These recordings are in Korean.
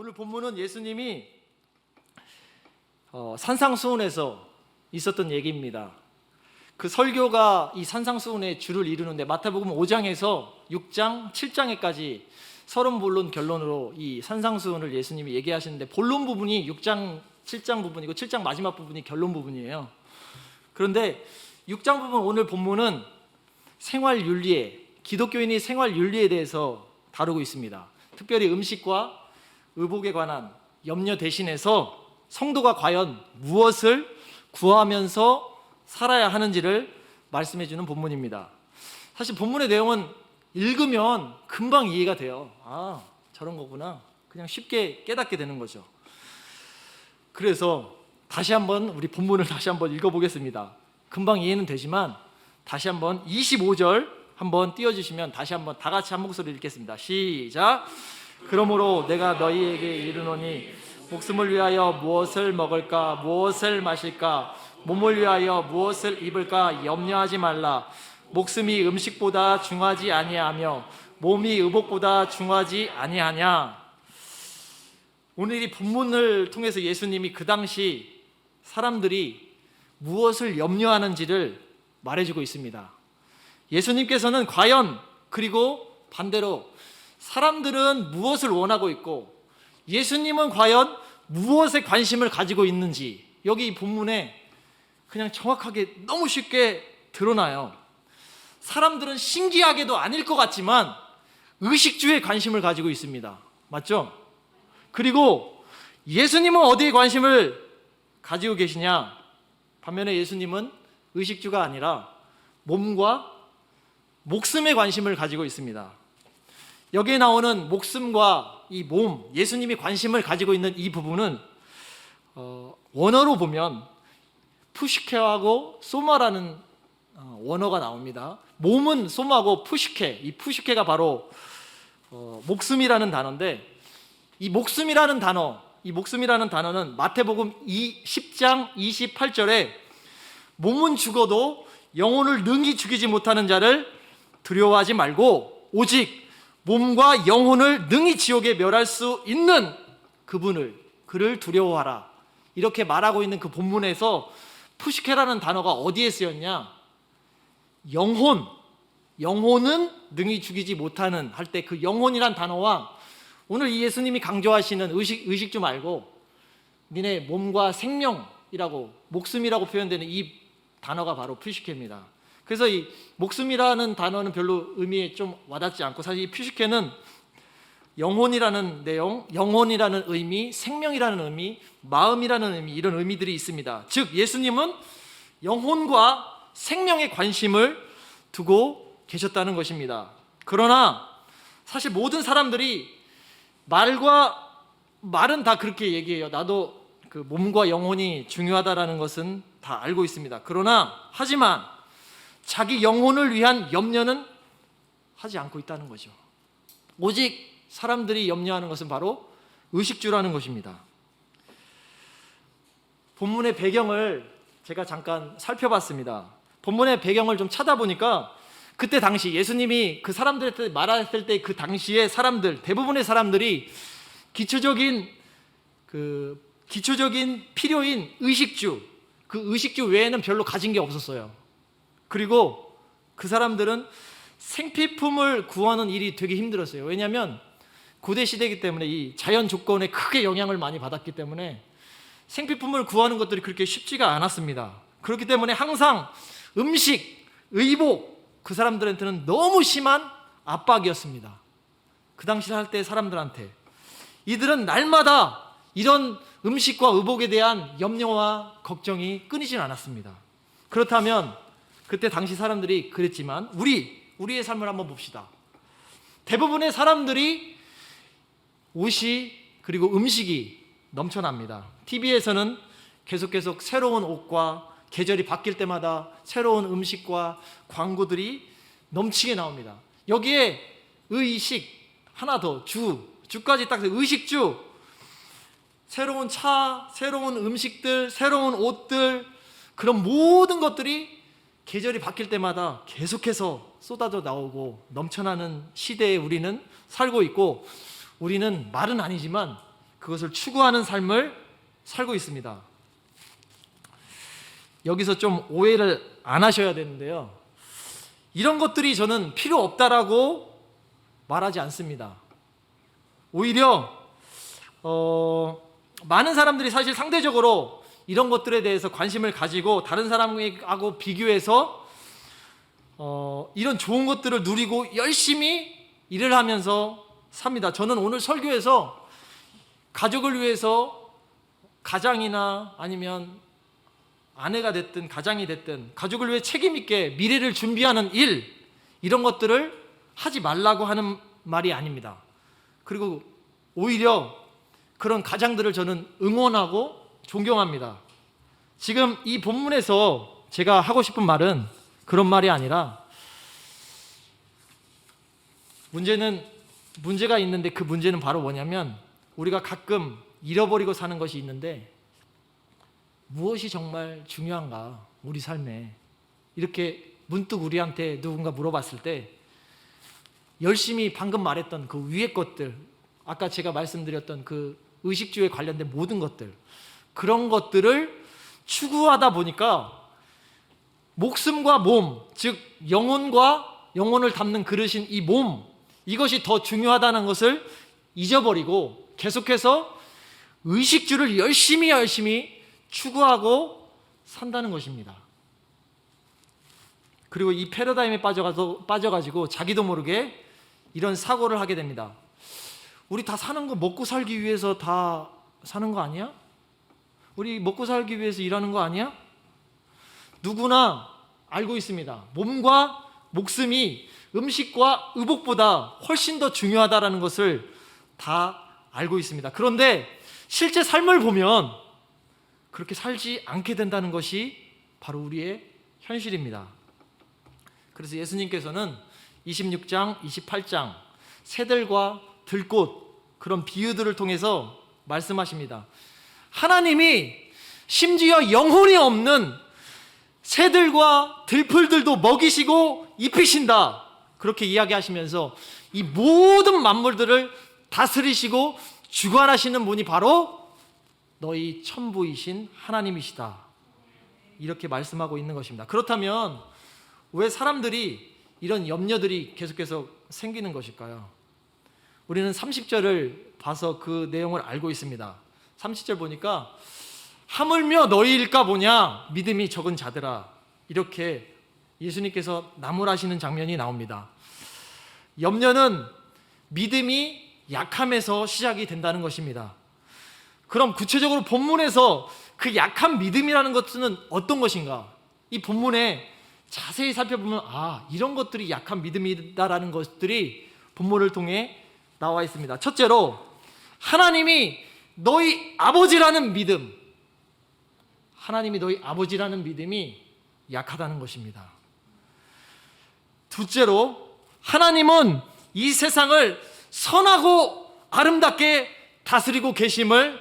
오늘 본문은 예수님이 어, 산상수훈에서 있었던 얘기입니다. 그 설교가 이 산상수훈의 줄을 이루는데 마태복음 5장에서 6장, 7장에까지 서론 본론 결론으로 이 산상수훈을 예수님이 얘기하시는데 본론 부분이 6장, 7장 부분이고 7장 마지막 부분이 결론 부분이에요. 그런데 6장 부분 오늘 본문은 생활 윤리에 기독교인이 생활 윤리에 대해서 다루고 있습니다. 특별히 음식과 의복에 관한 염려 대신해서 성도가 과연 무엇을 구하면서 살아야 하는지를 말씀해 주는 본문입니다. 사실 본문의 내용은 읽으면 금방 이해가 돼요. 아, 저런 거구나. 그냥 쉽게 깨닫게 되는 거죠. 그래서 다시 한번 우리 본문을 다시 한번 읽어보겠습니다. 금방 이해는 되지만 다시 한번 25절 한번 띄워주시면 다시 한번 다 같이 한 목소리 읽겠습니다. 시작. 그러므로 내가 너희에게 이르노니 목숨을 위하여 무엇을 먹을까 무엇을 마실까 몸을 위하여 무엇을 입을까 염려하지 말라. 목숨이 음식보다 중하지 아니하며 몸이 의복보다 중하지 아니하냐. 오늘 이 본문을 통해서 예수님이 그 당시 사람들이 무엇을 염려하는지를 말해주고 있습니다. 예수님께서는 과연 그리고 반대로 사람들은 무엇을 원하고 있고 예수님은 과연 무엇에 관심을 가지고 있는지 여기 이 본문에 그냥 정확하게 너무 쉽게 드러나요. 사람들은 신기하게도 아닐 것 같지만 의식주에 관심을 가지고 있습니다. 맞죠? 그리고 예수님은 어디에 관심을 가지고 계시냐? 반면에 예수님은 의식주가 아니라 몸과 목숨에 관심을 가지고 있습니다. 여기에 나오는 목숨과 이 몸, 예수님이 관심을 가지고 있는 이 부분은 어, 원어로 보면 푸시케하고 소마라는 어, 원어가 나옵니다. 몸은 소마고 푸시케, 이 푸시케가 바로 어, 목숨이라는 단어인데 이 목숨이라는 단어, 이 목숨이라는 단어는 마태복음 2, 10장 28절에 몸은 죽어도 영혼을 능히 죽이지 못하는 자를 두려워하지 말고 오직 몸과 영혼을 능히 지옥에 멸할 수 있는 그분을 그를 두려워하라. 이렇게 말하고 있는 그 본문에서 푸시케라는 단어가 어디에 쓰였냐? 영혼, 영혼은 능히 죽이지 못하는 할 때 그 영혼이란 단어와 오늘 이 예수님이 강조하시는 의식 의식주 말고 니네 몸과 생명이라고 목숨이라고 표현되는 이 단어가 바로 푸시케입니다. 그래서 이 목숨이라는 단어는 별로 의미에 좀 와닿지 않고 사실 이 푸시케는 영혼이라는 내용, 영혼이라는 의미, 생명이라는 의미, 마음이라는 의미 이런 의미들이 있습니다. 즉 예수님은 영혼과 생명에 관심을 두고 계셨다는 것입니다. 그러나 사실 모든 사람들이 말과 말은 다 그렇게 얘기해요. 나도 그 몸과 영혼이 중요하다라는 것은 다 알고 있습니다. 그러나 하지만 자기 영혼을 위한 염려는 하지 않고 있다는 거죠. 오직 사람들이 염려하는 것은 바로 의식주라는 것입니다. 본문의 배경을 제가 잠깐 살펴봤습니다. 본문의 배경을 좀 찾아보니까 그때 당시 예수님이 그 사람들한테 말했을 때 그 당시의 사람들 대부분의 사람들이 기초적인 그 기초적인 필요인 의식주 그 의식주 외에는 별로 가진 게 없었어요. 그리고 그 사람들은 생필품을 구하는 일이 되게 힘들었어요. 왜냐하면 고대 시대이기 때문에 이 자연 조건에 크게 영향을 많이 받았기 때문에 생필품을 구하는 것들이 그렇게 쉽지가 않았습니다. 그렇기 때문에 항상 음식, 의복 그 사람들한테는 너무 심한 압박이었습니다. 그 당시 살때 사람들한테 이들은 날마다 이런 음식과 의복에 대한 염려와 걱정이 끊이진 않았습니다. 그렇다면 그때 당시 사람들이 그랬지만 우리 우리의 삶을 한번 봅시다. 대부분의 사람들이 옷이 그리고 음식이 넘쳐납니다. TV에서는 계속 계속 새로운 옷과 계절이 바뀔 때마다 새로운 음식과 광고들이 넘치게 나옵니다. 여기에 의식 하나 더 주, 주까지 딱 의식주 새로운 차, 새로운 음식들, 새로운 옷들 그런 모든 것들이 계절이 바뀔 때마다 계속해서 쏟아져 나오고 넘쳐나는 시대에 우리는 살고 있고 우리는 말은 아니지만 그것을 추구하는 삶을 살고 있습니다. 여기서 좀 오해를 안 하셔야 되는데요. 이런 것들이 저는 필요 없다라고 말하지 않습니다. 오히려 어, 많은 사람들이 사실 상대적으로 이런 것들에 대해서 관심을 가지고 다른 사람하고 비교해서 어, 이런 좋은 것들을 누리고 열심히 일을 하면서 삽니다. 저는 오늘 설교에서 가족을 위해서 가장이나 아니면 아내가 됐든 가장이 됐든 가족을 위해 책임 있게 미래를 준비하는 일 이런 것들을 하지 말라고 하는 말이 아닙니다. 그리고 오히려 그런 가장들을 저는 응원하고 존경합니다. 지금 이 본문에서 제가 하고 싶은 말은 그런 말이 아니라 문제는 문제가 있는데 그 문제는 바로 뭐냐면 우리가 가끔 잃어버리고 사는 것이 있는데 무엇이 정말 중요한가 우리 삶에 이렇게 문득 우리한테 누군가 물어봤을 때 열심히 방금 말했던 그 위의 것들 아까 제가 말씀드렸던 그 의식주에 관련된 모든 것들 그런 것들을 추구하다 보니까 목숨과 몸, 즉 영혼과 영혼을 담는 그릇인 이 몸, 이것이 더 중요하다는 것을 잊어버리고 계속해서 의식주를 열심히 열심히 추구하고 산다는 것입니다. 그리고 이 패러다임에 빠져가서 빠져가지고 자기도 모르게 이런 사고를 하게 됩니다. 우리 다 사는 거 먹고 살기 위해서 다 사는 거 아니야? 우리 먹고 살기 위해서 일하는 거 아니야? 누구나 알고 있습니다. 몸과 목숨이 음식과 의복보다 훨씬 더 중요하다라는 것을 다 알고 있습니다. 그런데 실제 삶을 보면 그렇게 살지 않게 된다는 것이 바로 우리의 현실입니다. 그래서 예수님께서는 26장, 28장 새들과 들꽃 그런 비유들을 통해서 말씀하십니다. 하나님이 심지어 영혼이 없는 새들과 들풀들도 먹이시고 입히신다. 그렇게 이야기하시면서 이 모든 만물들을 다스리시고 주관하시는 분이 바로 너희 천부이신 하나님이시다. 이렇게 말씀하고 있는 것입니다. 그렇다면 왜 사람들이 이런 염려들이 계속해서 생기는 것일까요? 우리는 30절을 봐서 그 내용을 알고 있습니다. 30절 보니까 하물며 너희일까 보냐 믿음이 적은 자들아 이렇게 예수님께서 나무라시는 장면이 나옵니다. 염려는 믿음이 약함에서 시작이 된다는 것입니다. 그럼 구체적으로 본문에서 그 약한 믿음이라는 것은 어떤 것인가? 이 본문에 자세히 살펴보면 아 이런 것들이 약한 믿음이다라는 것들이 본문을 통해 나와 있습니다. 첫째로 하나님이 너희 아버지라는 믿음, 하나님이 너희 아버지라는 믿음이 약하다는 것입니다. 둘째로 하나님은 이 세상을 선하고 아름답게 다스리고 계심을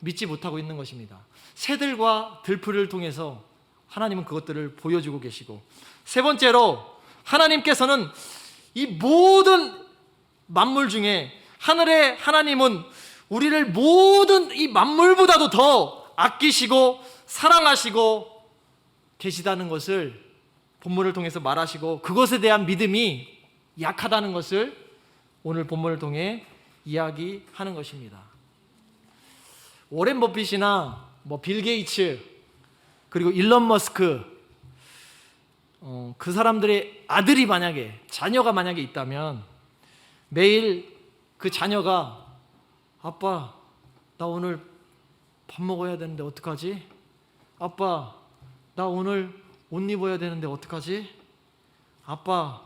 믿지 못하고 있는 것입니다. 새들과 들풀을 통해서 하나님은 그것들을 보여주고 계시고 세 번째로 하나님께서는 이 모든 만물 중에 하늘의 하나님은 우리를 모든 이 만물보다도 더 아끼시고 사랑하시고 계시다는 것을 본문을 통해서 말하시고 그것에 대한 믿음이 약하다는 것을 오늘 본문을 통해 이야기하는 것입니다. 오렌 버핏이나 뭐 빌 게이츠 그리고 일론 머스크 어, 그 사람들의 아들이 만약에 자녀가 만약에 있다면 매일 그 자녀가 아빠 나 오늘 밥 먹어야 되는데 어떡하지? 아빠 나 오늘 옷 입어야 되는데 어떡하지? 아빠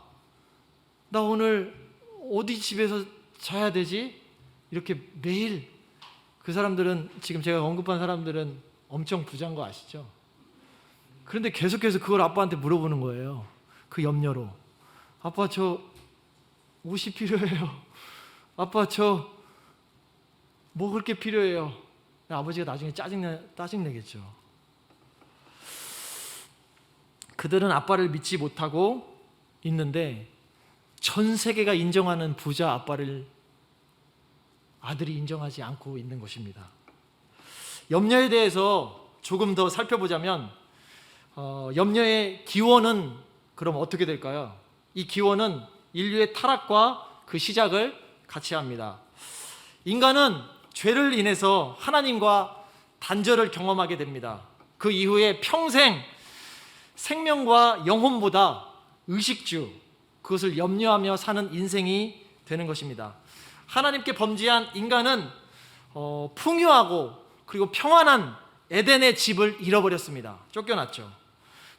나 오늘 어디 집에서 자야 되지? 이렇게 매일 그 사람들은 지금 제가 언급한 사람들은 엄청 부자인 거 아시죠? 그런데 계속해서 그걸 아빠한테 물어보는 거예요. 그 염려로. 아빠 저 옷이 필요해요. 아빠 저 먹을 게 필요해요. 아버지가 나중에 짜증내, 짜증내겠죠. 그들은 아빠를 믿지 못하고 있는데 전 세계가 인정하는 부자 아빠를 아들이 인정하지 않고 있는 것입니다. 염려에 대해서 조금 더 살펴보자면 어, 염려의 기원은 그럼 어떻게 될까요? 이 기원은 인류의 타락과 그 시작을 같이 합니다. 인간은 죄를 인해서 하나님과 단절을 경험하게 됩니다. 그 이후에 평생 생명과 영혼보다 의식주, 그것을 염려하며 사는 인생이 되는 것입니다. 하나님께 범죄한 인간은 어, 풍요하고 그리고 평안한 에덴의 집을 잃어버렸습니다. 쫓겨났죠.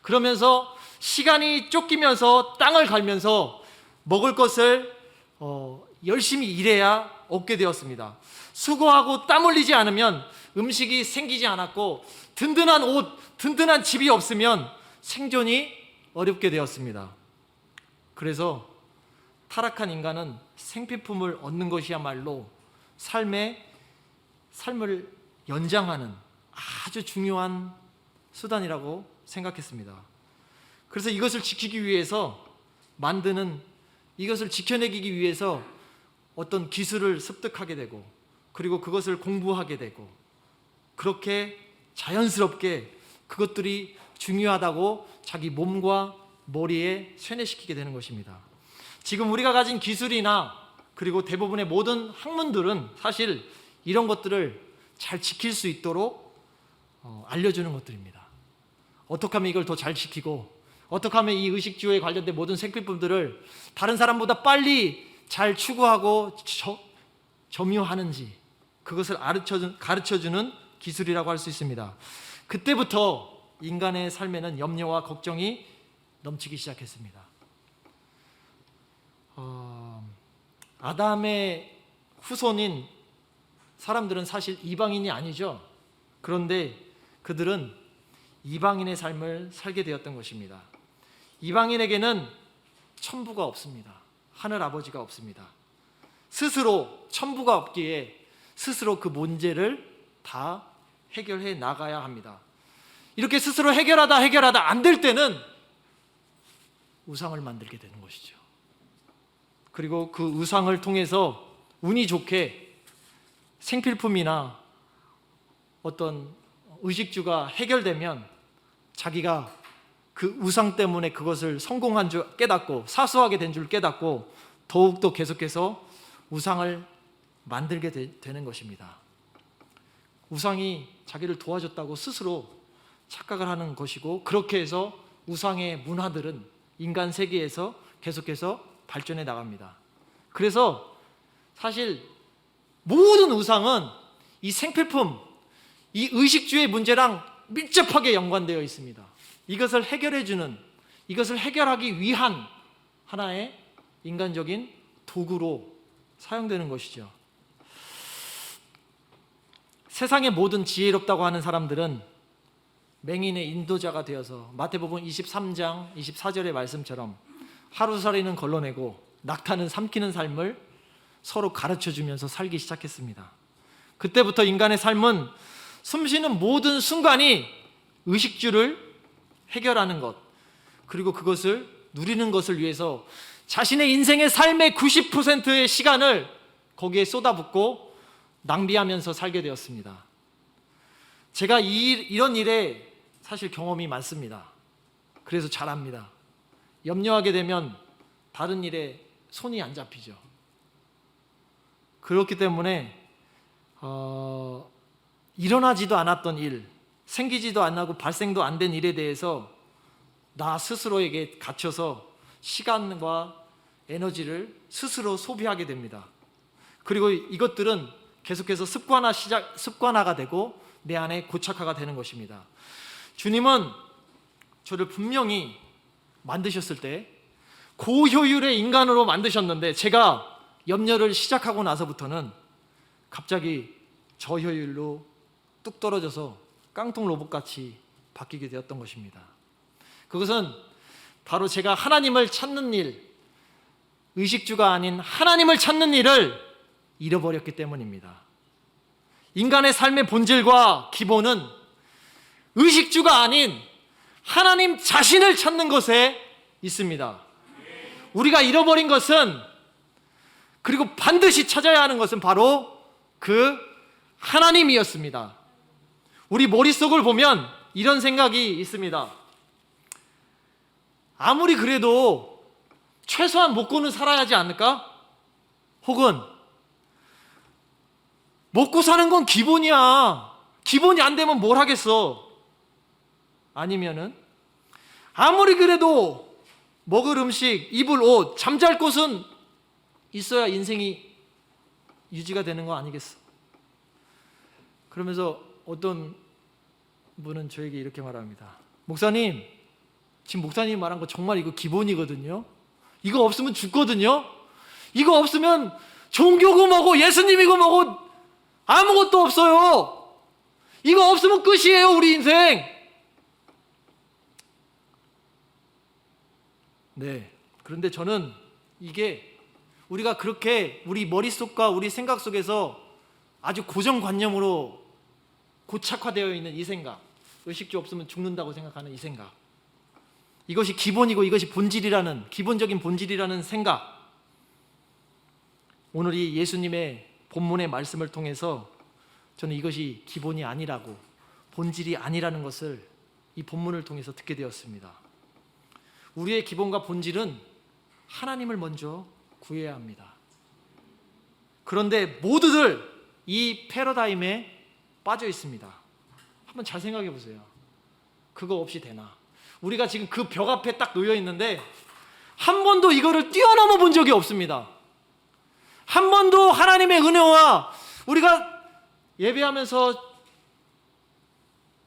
그러면서 시간이 쫓기면서 땅을 갈면서 먹을 것을 어, 열심히 일해야 얻게 되었습니다. 수고하고 땀 흘리지 않으면 음식이 생기지 않았고 든든한 옷, 든든한 집이 없으면 생존이 어렵게 되었습니다. 그래서 타락한 인간은 생필품을 얻는 것이야말로 삶의 삶을 연장하는 아주 중요한 수단이라고 생각했습니다. 그래서 이것을 지키기 위해서 만드는 이것을 지켜내기 위해서 어떤 기술을 습득하게 되고 그리고 그것을 공부하게 되고 그렇게 자연스럽게 그것들이 중요하다고 자기 몸과 머리에 쇠뇌시키게 되는 것입니다. 지금 우리가 가진 기술이나 그리고 대부분의 모든 학문들은 사실 이런 것들을 잘 지킬 수 있도록 어, 알려주는 것들입니다. 어떻게 하면 이걸 더 잘 지키고 어떻게 하면 이 의식주에 관련된 모든 생필품들을 다른 사람보다 빨리 잘 추구하고 저, 점유하는지 그것을 가르쳐 주는 기술이라고 할 수 있습니다. 그때부터 인간의 삶에는 염려와 걱정이 넘치기 시작했습니다. 어, 아담의 후손인 사람들은 사실 이방인이 아니죠. 그런데 그들은 이방인의 삶을 살게 되었던 것입니다. 이방인에게는 천부가 없습니다. 하늘 아버지가 없습니다. 스스로 천부가 없기에 스스로 그 문제를 다 해결해 나가야 합니다. 이렇게 스스로 해결하다 해결하다 안 될 때는 우상을 만들게 되는 것이죠. 그리고 그 우상을 통해서 운이 좋게 생필품이나 어떤 의식주가 해결되면 자기가 그 우상 때문에 그것을 성공한 줄 깨닫고 사수하게 된 줄 깨닫고 더욱더 계속해서 우상을 만들게 되, 는 것입니다. 우상이 자기를 도와줬다고 스스로 착각을 하는 것이고 그렇게 해서 우상의 문화들은 인간 세계에서 계속해서 발전해 나갑니다. 그래서 사실 모든 우상은 이 생필품, 이 의식주의 문제랑 밀접하게 연관되어 있습니다. 이것을 해결해 주는 이것을 해결하기 위한 하나의 인간적인 도구로 사용되는 것이죠. 세상의 모든 지혜롭다고 하는 사람들은 맹인의 인도자가 되어서 마태복음 23장 24절의 말씀처럼 하루살이는 걸러내고 낙타는 삼키는 삶을 서로 가르쳐 주면서 살기 시작했습니다. 그때부터 인간의 삶은 숨쉬는 모든 순간이 의식주를 해결하는 것 그리고 그것을 누리는 것을 위해서 자신의 인생의 삶의 90%의 시간을 거기에 쏟아붓고 낭비하면서 살게 되었습니다. 제가 이, 이런 일에 사실 경험이 많습니다. 그래서 잘 압니다. 염려하게 되면 다른 일에 손이 안 잡히죠. 그렇기 때문에 어, 일어나지도 않았던 일, 생기지도 않고 발생도 안 된 일에 대해서 나 스스로에게 갇혀서 시간과 에너지를 스스로 소비하게 됩니다. 그리고 이것들은 계속해서 습관화 시작 습관화가 되고 내 안에 고착화가 되는 것입니다. 주님은 저를 분명히 만드셨을 때 고효율의 인간으로 만드셨는데 제가 염려를 시작하고 나서부터는 갑자기 저효율로 뚝 떨어져서 깡통 로봇같이 바뀌게 되었던 것입니다. 그것은 바로 제가 하나님을 찾는 일, 의식주가 아닌 하나님을 찾는 일을 잃어버렸기 때문입니다. 인간의 삶의 본질과 기본은 의식주가 아닌 하나님 자신을 찾는 것에 있습니다. 우리가 잃어버린 것은 그리고 반드시 찾아야 하는 것은 바로 그 하나님이었습니다. 우리 머릿속을 보면 이런 생각이 있습니다. 아무리 그래도 최소한 먹고는 살아야 하지 않을까? 혹은 먹고 사는 건 기본이야. 기본이 안 되면 뭘 하겠어? 아니면은 아무리 그래도 먹을 음식, 입을 옷, 잠잘 곳은 있어야 인생이 유지가 되는 거 아니겠어? 그러면서 어떤 분은 저에게 이렇게 말합니다. 목사님, 지금 목사님 말한 거 정말 이거 기본이거든요. 이거 없으면 죽거든요. 이거 없으면 종교고 뭐고 예수님이고 뭐고 아무것도 없어요. 이거 없으면 끝이에요, 우리 인생. 네. 그런데 저는 이게 우리가 그렇게 우리 머릿속과 우리 생각 속에서 아주 고정관념으로 고착화되어 있는 이 생각, 의식주 없으면 죽는다고 생각하는 이 생각, 이것이 기본이고 이것이 본질이라는 기본적인 본질이라는 생각. 오늘 이 예수님의 본문의 말씀을 통해서 저는 이것이 기본이 아니라고 본질이 아니라는 것을 이 본문을 통해서 듣게 되었습니다. 우리의 기본과 본질은 하나님을 먼저 구해야 합니다. 그런데 모두들 이 패러다임에 빠져 있습니다. 한번 잘 생각해 보세요. 그거 없이 되나? 우리가 지금 그 벽 앞에 딱 놓여 있는데 한 번도 이거를 뛰어넘어 본 적이 없습니다. 한 번도 하나님의 은혜와 우리가 예배하면서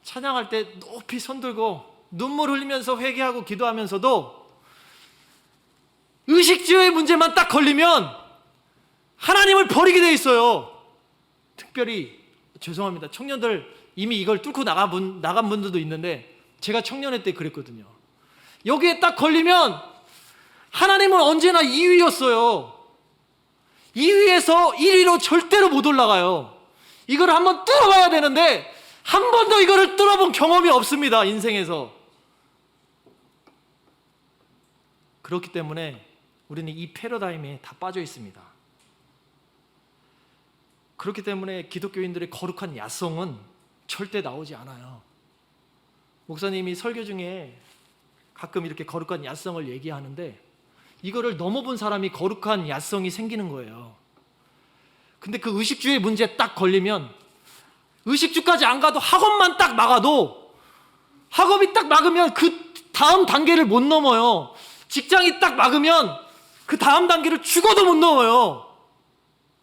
찬양할 때 높이 손 들고 눈물 흘리면서 회개하고 기도하면서도 의식주의 문제만 딱 걸리면 하나님을 버리게 돼 있어요. 특별히 죄송합니다. 청년들 이미 이걸 뚫고 나간, 분, 나간 분들도 있는데 제가 청년회 때 그랬거든요. 여기에 딱 걸리면 하나님은 언제나 2위였어요. 2위에서 1위로 절대로 못 올라가요. 이걸 한번 뚫어봐야 되는데 한 번도 이거를 뚫어본 경험이 없습니다. 인생에서. 그렇기 때문에 우리는 이 패러다임에 다 빠져 있습니다. 그렇기 때문에 기독교인들의 거룩한 야성은 절대 나오지 않아요. 목사님이 설교 중에 가끔 이렇게 거룩한 야성을 얘기하는데 이거를 넘어본 사람이 거룩한 야성이 생기는 거예요. 근데 그 의식주의 문제에 딱 걸리면 의식주까지 안 가도 학업만 딱 막아도 학업이 딱 막으면 그 다음 단계를 못 넘어요. 직장이 딱 막으면 그 다음 단계를 죽어도 못 넘어요.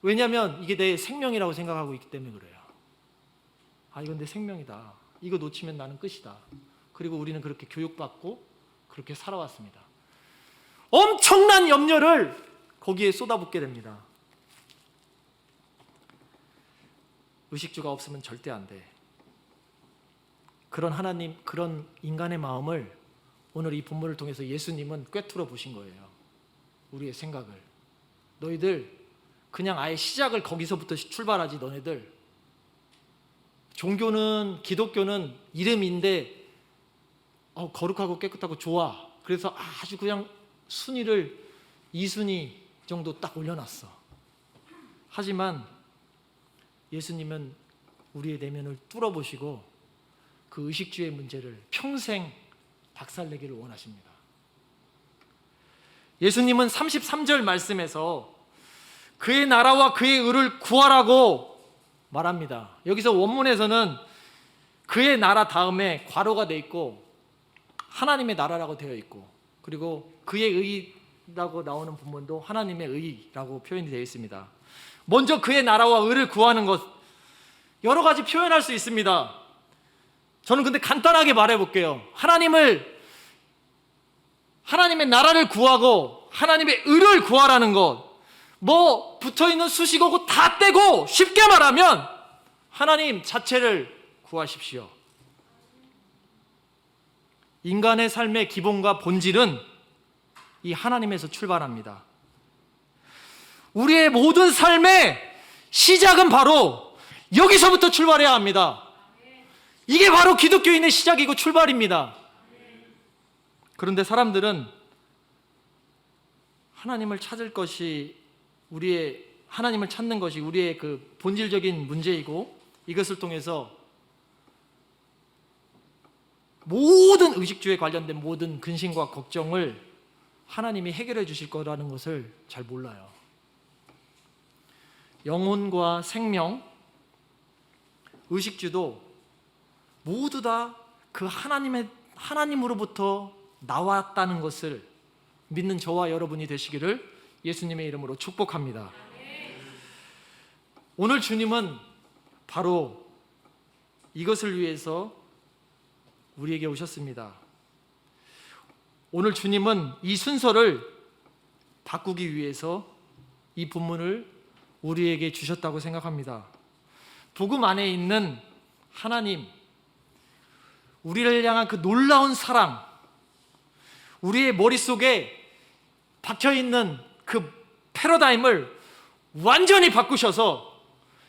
왜냐하면 이게 내 생명이라고 생각하고 있기 때문에 그래요. 아 이건 내 생명이다. 이거 놓치면 나는 끝이다. 그리고 우리는 그렇게 교육받고 그렇게 살아왔습니다. 엄청난 염려를 거기에 쏟아붓게 됩니다. 의식주가 없으면 절대 안 돼. 그런 하나님, 그런 인간의 마음을 오늘 이 본문을 통해서 예수님은 꿰뚫어 보신 거예요. 우리의 생각을. 너희들 그냥 아예 시작을 거기서부터 출발하지 너네들. 종교는 기독교는 이름인데 어, 거룩하고 깨끗하고 좋아. 그래서 아주 그냥 순위를 2순위 정도 딱 올려놨어. 하지만 예수님은 우리의 내면을 뚫어보시고 그 의식주의 문제를 평생 박살내기를 원하십니다. 예수님은 33절 말씀에서 그의 나라와 그의 의를 구하라고 말합니다. 여기서 원문에서는 그의 나라 다음에 괄호가 돼 있고 하나님의 나라라고 되어 있고 그리고 그의 의라고 나오는 본문도 하나님의 의라고 표현이 되어 있습니다. 먼저 그의 나라와 의를 구하는 것 여러 가지 표현할 수 있습니다. 저는 근데 간단하게 말해 볼게요. 하나님을 하나님의 나라를 구하고 하나님의 의를 구하라는 것. 뭐 붙어 있는 수식어고 다 떼고 쉽게 말하면 하나님 자체를 구하십시오. 인간의 삶의 기본과 본질은 이 하나님에서 출발합니다. 우리의 모든 삶의 시작은 바로 여기서부터 출발해야 합니다. 이게 바로 기독교인의 시작이고 출발입니다. 그런데 사람들은 하나님을 찾을 것이 우리의 하나님을 찾는 것이 우리의 그 본질적인 문제이고 이것을 통해서 모든 의식주에 관련된 모든 근심과 걱정을 하나님이 해결해 주실 거라는 것을 잘 몰라요. 영혼과 생명, 의식주도 모두 다 그 하나님의 하나님으로부터 나왔다는 것을 믿는 저와 여러분이 되시기를 예수님의 이름으로 축복합니다. 오늘 주님은 바로 이것을 위해서 우리에게 오셨습니다. 오늘 주님은 이 순서를 바꾸기 위해서 이 본문을 우리에게 주셨다고 생각합니다. 복음 안에 있는 하나님, 우리를 향한 그 놀라운 사랑, 우리의 머릿속에 박혀 있는 그 패러다임을 완전히 바꾸셔서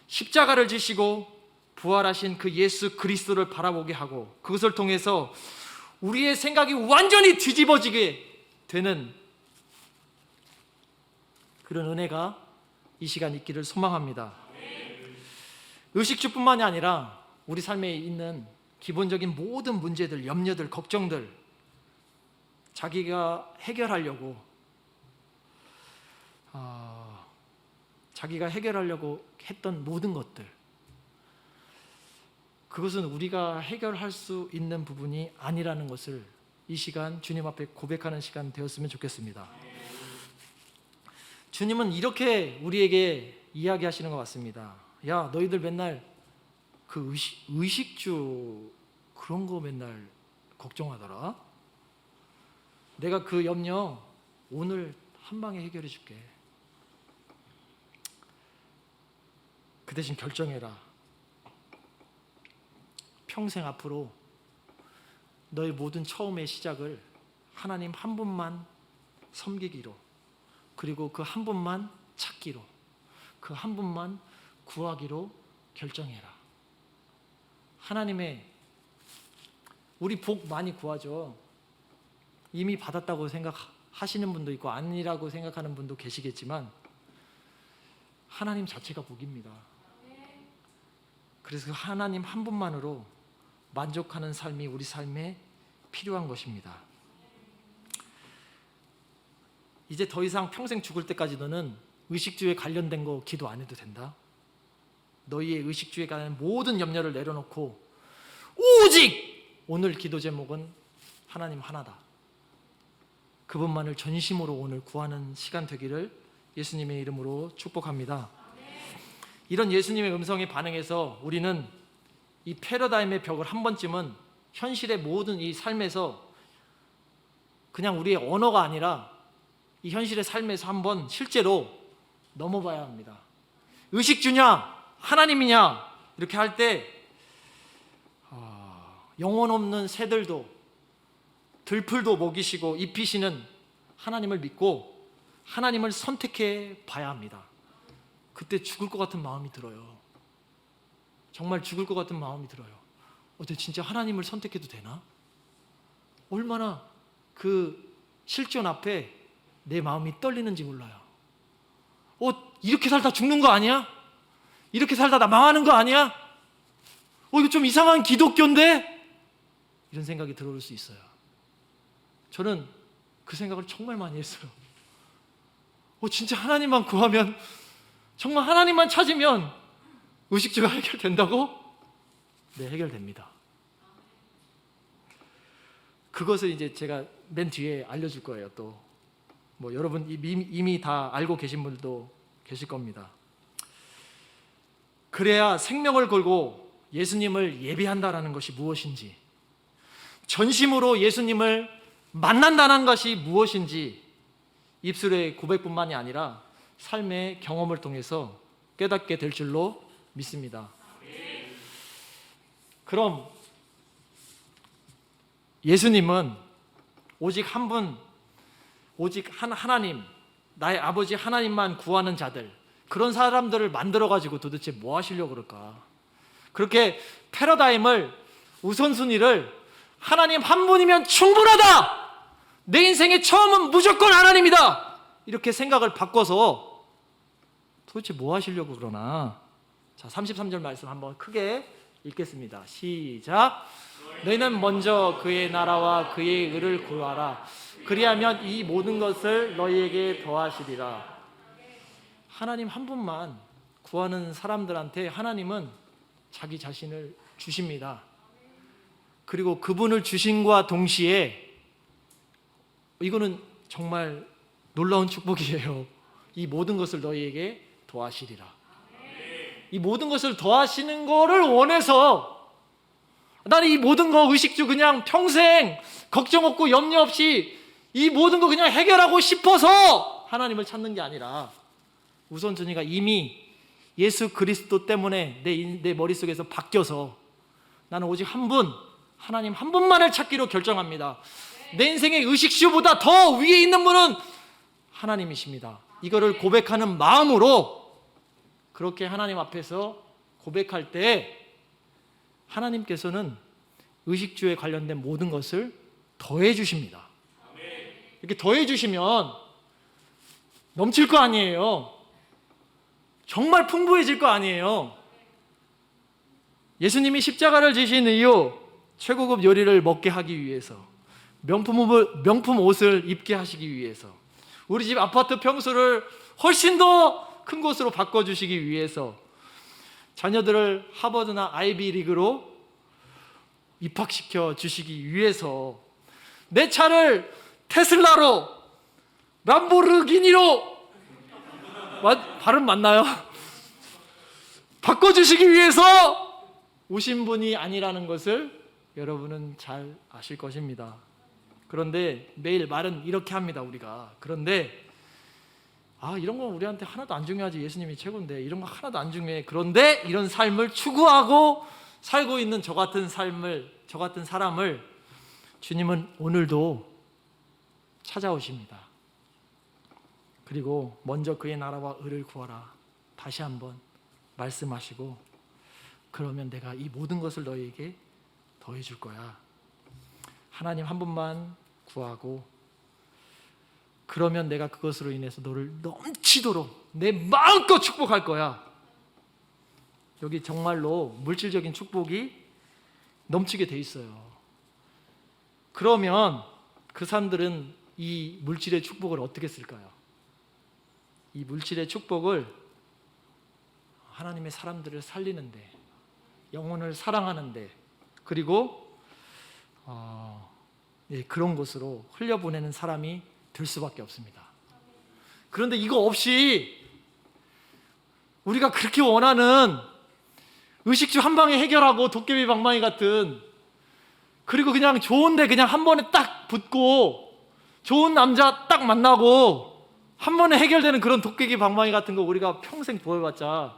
십자가를 지시고 부활하신 그 예수 그리스도를 바라보게 하고 그것을 통해서 우리의 생각이 완전히 뒤집어지게 되는 그런 은혜가 이 시간 있기를 소망합니다. 의식주뿐만이 아니라 우리 삶에 있는 기본적인 모든 문제들, 염려들, 걱정들 자기가 해결하려고 아, 자기가 해결하려고 했던 모든 것들 그것은 우리가 해결할 수 있는 부분이 아니라는 것을 이 시간 주님 앞에 고백하는 시간 되었으면 좋겠습니다. 주님은 이렇게 우리에게 이야기하시는 것 같습니다. 야, 너희들 맨날 그 의식, 의식주 그런 거 맨날 걱정하더라. 내가 그 염려 오늘 한 방에 해결해 줄게. 그 대신 결정해라. 평생 앞으로 너의 모든 처음의 시작을 하나님 한 분만 섬기기로 그리고 그 한 분만 찾기로 그 한 분만 구하기로 결정해라. 하나님의 우리 복 많이 구하죠. 이미 받았다고 생각하시는 분도 있고 아니라고 생각하는 분도 계시겠지만 하나님 자체가 복입니다. 그래서 그 하나님 한 분만으로 만족하는 삶이 우리 삶에 필요한 것입니다. 이제 더 이상 평생 죽을 때까지 너는 의식주에 관련된 거 기도 안 해도 된다. 너희의 의식주에 관한 모든 염려를 내려놓고 오직 오늘 기도 제목은 하나님 하나다. 그분만을 전심으로 오늘 구하는 시간 되기를 예수님의 이름으로 축복합니다. 이런 예수님의 음성에 반응해서 우리는 이 패러다임의 벽을 한 번쯤은 현실의 모든 이 삶에서 그냥 우리의 언어가 아니라 이 현실의 삶에서 한번 실제로 넘어봐야 합니다. 의식주냐, 하나님이냐 이렇게 할때 아, 영혼 없는 새들도 들풀도 먹이시고 입히시는 하나님을 믿고 하나님을 선택해 봐야 합니다. 그때 죽을 것 같은 마음이 들어요. 정말 죽을 것 같은 마음이 들어요. 어때 진짜 하나님을 선택해도 되나? 얼마나 그 실존 앞에 내 마음이 떨리는지 몰라요. 어, 이렇게 살다 죽는 거 아니야? 이렇게 살다 나 망하는 거 아니야? 어, 이거 좀 이상한 기독교인데? 이런 생각이 들어올 수 있어요. 저는 그 생각을 정말 많이 했어요. 어, 진짜 하나님만 구하면, 정말 하나님만 찾으면 의식주가 해결된다고? 네, 해결됩니다. 그것을 이제 제가 맨 뒤에 알려줄 거예요, 또. 뭐 여러분 이미, 다 알고 계신 분들도 계실 겁니다. 그래야 생명을 걸고 예수님을 예배한다라는 것이 무엇인지, 전심으로 예수님을 만난다는 것이 무엇인지 입술의 고백뿐만이 아니라 삶의 경험을 통해서 깨닫게 될 줄로 믿습니다. 그럼 예수님은 오직 한 분, 오직 한 하나님, 나의 아버지 하나님만 구하는 자들, 그런 사람들을 만들어 가지고 도대체 뭐 하시려고 그럴까? 그렇게 패러다임을 우선순위를 하나님 한 분이면 충분하다. 내 인생의 처음은 무조건 하나님이다. 이렇게 생각을 바꿔서 도대체 뭐 하시려고 그러나? 자, 33절 말씀 한번 크게 읽겠습니다. 시작. 너희는 먼저 그의 나라와 그의 의를 구하라. 그리하면 이 모든 것을 너희에게 더하시리라. 하나님 한 분만 구하는 사람들한테 하나님은 자기 자신을 주십니다. 그리고 그분을 주신과 동시에 이거는 정말 놀라운 축복이에요. 이 모든 것을 너희에게 더하시리라. 이 모든 것을 더하시는 거를 원해서 나는 이 모든 거 의식주 그냥 평생 걱정 없고 염려 없이 이 모든 거 그냥 해결하고 싶어서 하나님을 찾는 게 아니라 우선순위가 이미 예수 그리스도 때문에 내, 인- 내 머릿속에서 바뀌어서 나는 오직 한 분, 하나님 한 분만을 찾기로 결정합니다. 내 인생의 의식주보다 더 위에 있는 분은 하나님이십니다. 이거를 고백하는 마음으로 그렇게 하나님 앞에서 고백할 때 하나님께서는 의식주에 관련된 모든 것을 더해 주십니다. 이렇게 더해 주시면 넘칠 거 아니에요. 정말 풍부해질 거 아니에요. 예수님이 십자가를 지신 이유 최고급 요리를 먹게 하기 위해서 명품 명품 옷을 입게 하시기 위해서 우리 집 아파트 평수를 훨씬 더 큰 곳으로 바꿔주시기 위해서 자녀들을 하버드나 아이비 리그로 입학시켜 주시기 위해서 내 차를 테슬라로 람보르기니로 맞- 발음 맞나요? 바꿔주시기 위해서 오신 분이 아니라는 것을 여러분은 잘 아실 것입니다. 그런데 매일 말은 이렇게 합니다, 우리가. 그런데 아, 이런 건 우리한테 하나도 안 중요하지. 예수님이 최고인데. 이런 거 하나도 안 중요해. 그런데 이런 삶을 추구하고 살고 있는 저 같은 삶을 저 같은 사람을 주님은 오늘도 찾아오십니다. 그리고 먼저 그의 나라와 의를 구하라. 다시 한번 말씀하시고 그러면 내가 이 모든 것을 너희에게 더해 줄 거야. 하나님 한 분만 구하고 그러면 내가 그것으로 인해서 너를 넘치도록 내 마음껏 축복할 거야. 여기 정말로 물질적인 축복이 넘치게 돼 있어요. 그러면 그 사람들은 이 물질의 축복을 어떻게 쓸까요? 이 물질의 축복을 하나님의 사람들을 살리는데 영혼을 사랑하는데 그리고 어, 예, 그런 곳으로 흘려보내는 사람이 될 수밖에 없습니다. 그런데 이거 없이 우리가 그렇게 원하는 의식주 한 방에 해결하고 도깨비 방망이 같은 그리고 그냥 좋은데 그냥 한 번에 딱 붙고 좋은 남자 딱 만나고 한 번에 해결되는 그런 도깨비 방망이 같은 거 우리가 평생 보여봤자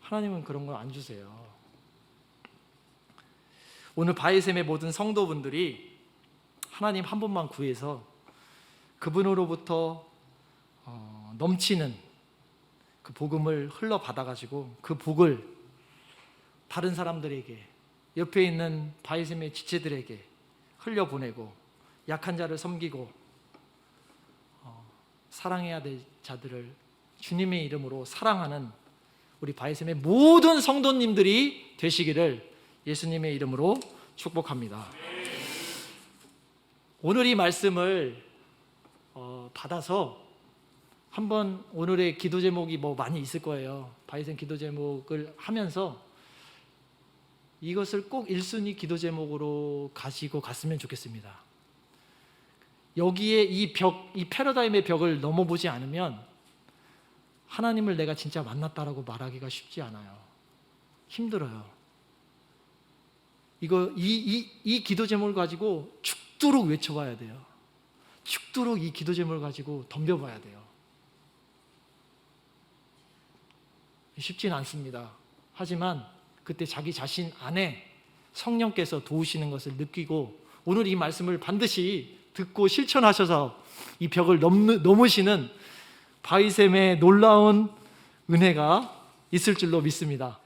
하나님은 그런 거안 주세요. 오늘 바이셈의 모든 성도분들이 하나님 한 분만 구해서 그분으로부터 어, 넘치는 그 복음을 흘러 받아가지고 그 복을 다른 사람들에게 옆에 있는 바이셈의 지체들에게 흘려 보내고 약한 자를 섬기고 어, 사랑해야 될 자들을 주님의 이름으로 사랑하는 우리 바이셈의 모든 성도님들이 되시기를 예수님의 이름으로 축복합니다. 오늘 이 말씀을 어, 받아서 한번 오늘의 기도 제목이 뭐 많이 있을 거예요. 바이센 기도 제목을 하면서 이것을 꼭 1순위 기도 제목으로 가지고 갔으면 좋겠습니다. 여기에 이 벽, 이 패러다임의 벽을 넘어보지 않으면 하나님을 내가 진짜 만났다라고 말하기가 쉽지 않아요. 힘들어요. 이거 이, 이, 이 기도 제목을 가지고 죽도록 외쳐봐야 돼요. 죽도록 이 기도 제목을 가지고 덤벼봐야 돼요. 쉽지는 않습니다. 하지만 그때 자기 자신 안에 성령께서 도우시는 것을 느끼고 오늘 이 말씀을 반드시 듣고 실천하셔서 이 벽을 넘으시는 바이셈의 놀라운 은혜가 있을 줄로 믿습니다.